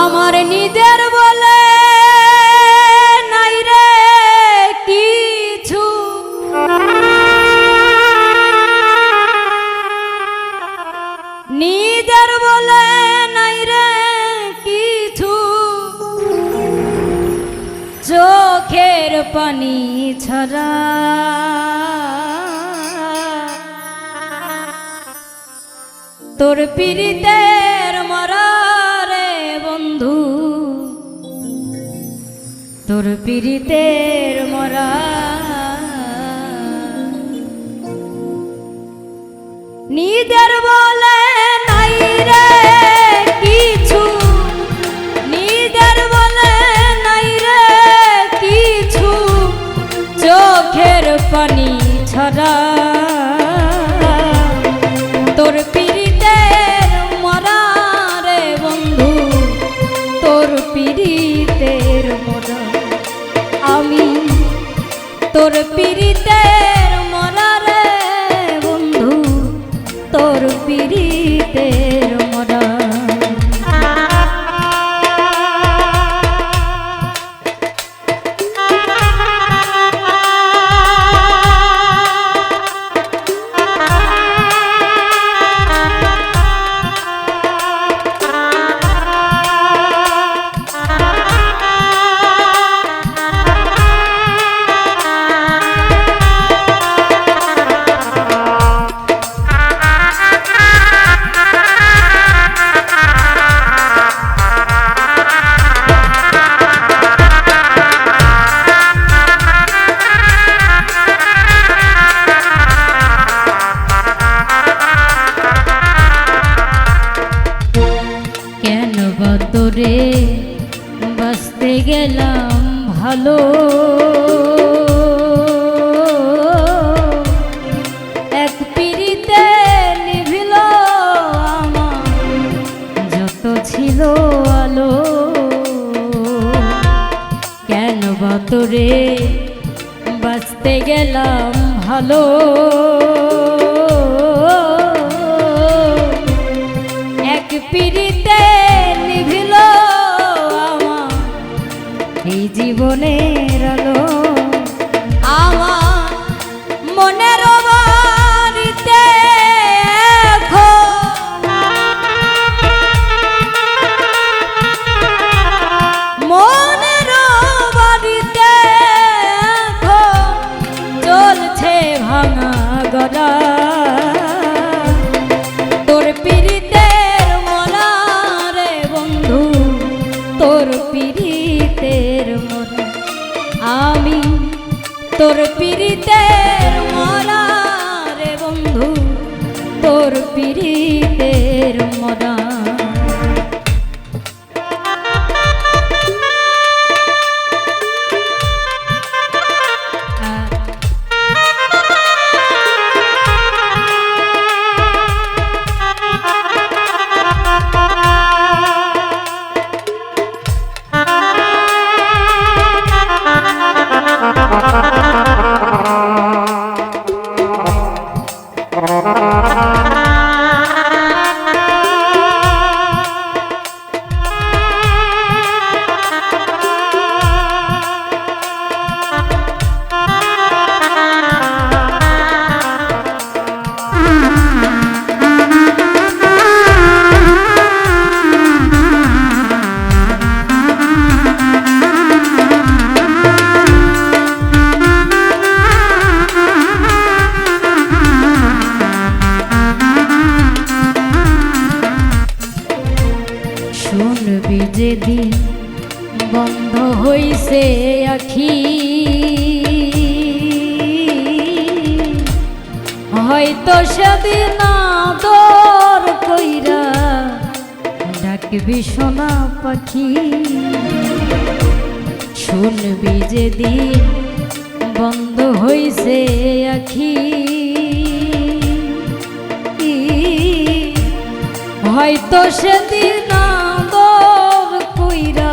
আমার নিজের বলে নাই রে কিছু। নিজের বলে নাই রে কিছু। চোখের পানি ছড়া। তোর পীড়িতের মরারে তোর পীড়িতের মরা। নিজের বলে নাই রে কিছু। নিজের বলে নাই রে কিছু। চোখের পানি ছড়া। তোর পীড়িতের মরা রে বন্ধু, তোর পীড়িতের মরা। আমি তোর পীড়িতের গেলাম ভালো। এক পিড়িতে নিভিল যত ছিল আলো। কেন বা তোরে বাঁচতে গেলাম ভালো? এই আমি তোর পীড়িতের মরা রে বন্ধু তোর পীড়িতের মরা। বন্ধ হইছে আখি। হয়তো সেদিন আদর কইরা ডাকবি সোনা পাখি। শুনবি যেদিন বন্ধ হইছে আখি। হয়তো সেদিন আদর কইরা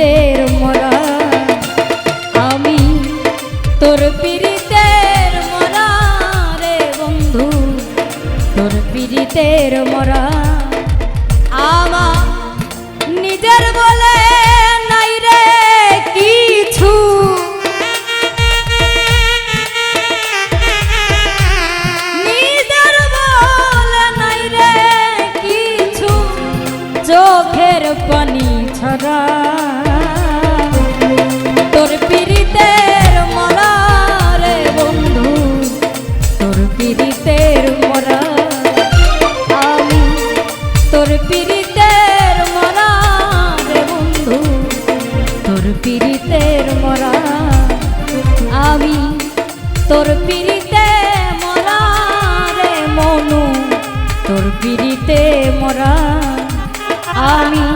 পীড়িতের মরা। আমি তোর পীড়িতের মরা রে বন্ধু। তোর পীড়িতের মরা। আমার নিজের বলে নাই রে কিছু। নিজের বলে নাই রে কিছু। চোখের পানি ছড়া। পীড়িতের মরা বন্ধু, তোর মরা। আমি তোর বন্ধু, তোর মরা। আমি তোর পীড়িতে মরা মনু, তোর পীড়িতে মরা। আমি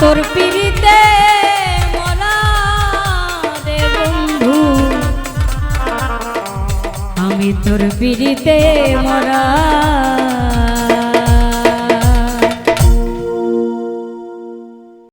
তোর পীড়িতে তোর পিড়িতে মরা।